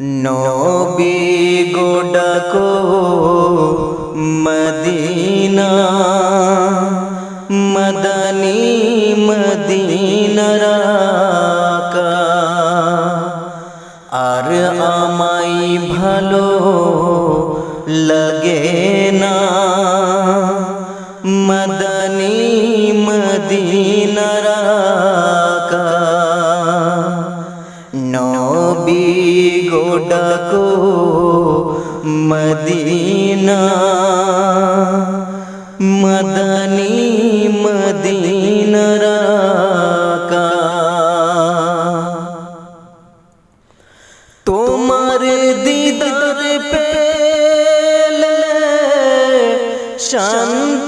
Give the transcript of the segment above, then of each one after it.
নবী গোডাকো মদিনা মদনী মদিনার আকা। আর আমাই ভালো লাগে না মদনী মদিনার গোডাকো মদিনা মদনী মদিনার আকা। তোমার দিদার পেলে শান্তি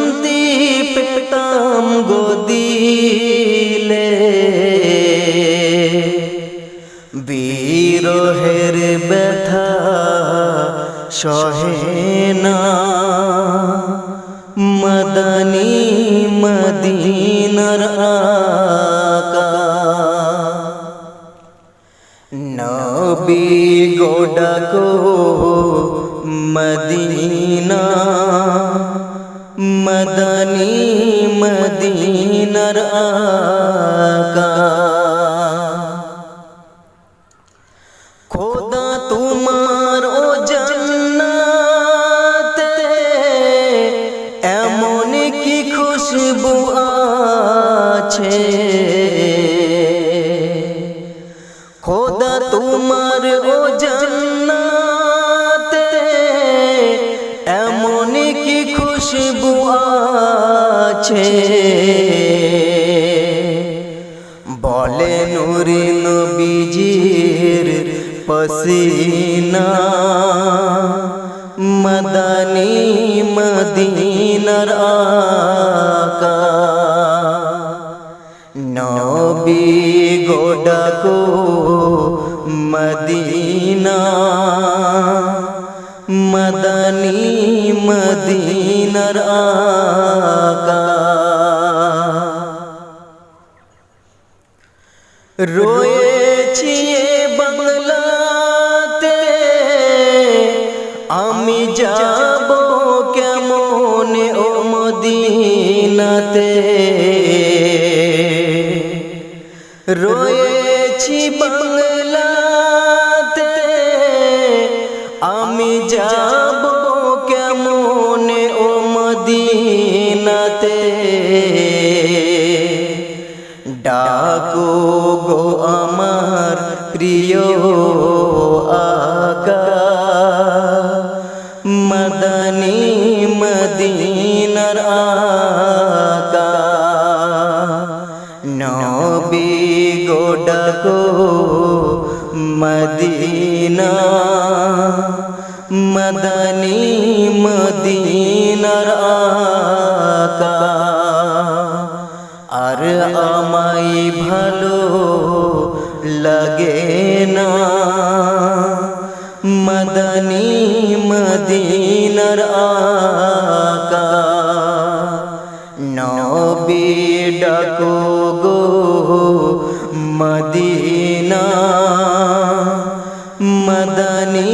শান্তি পেতাম গদিলে বিরহের ব্যথা সহে না মদনী মদিনার আকা। নবী গোডাকো মদিনা মদিনার আকা। খোদা তোমার ও জান্নাতে এমন কি খুশবু আছে খোদা তোমার ও জান্নাতে এমন কি খুশবু আছে বলে নুরি নবীজির পসিনা। মদনী মদিনার আকা। নবী গোডাকো মদিনা। মদনী মদিনার আকা। মদিনাতে রয়েছি বাংলাতে। আমি যাব কেমন ও মদিনাতে? ডাকো গো আমার প্রিয় নবী গো ডাকো মদিনা মদনী মদিনার আকা আর আমাই ভালো লাগে না মদনী মদিনার আকা ডাকো গো মদিনা মদনী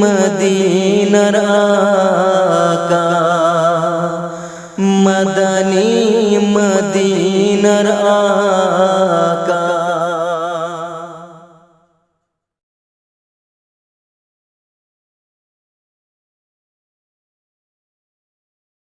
মদিনার আকা মদনী মদিনার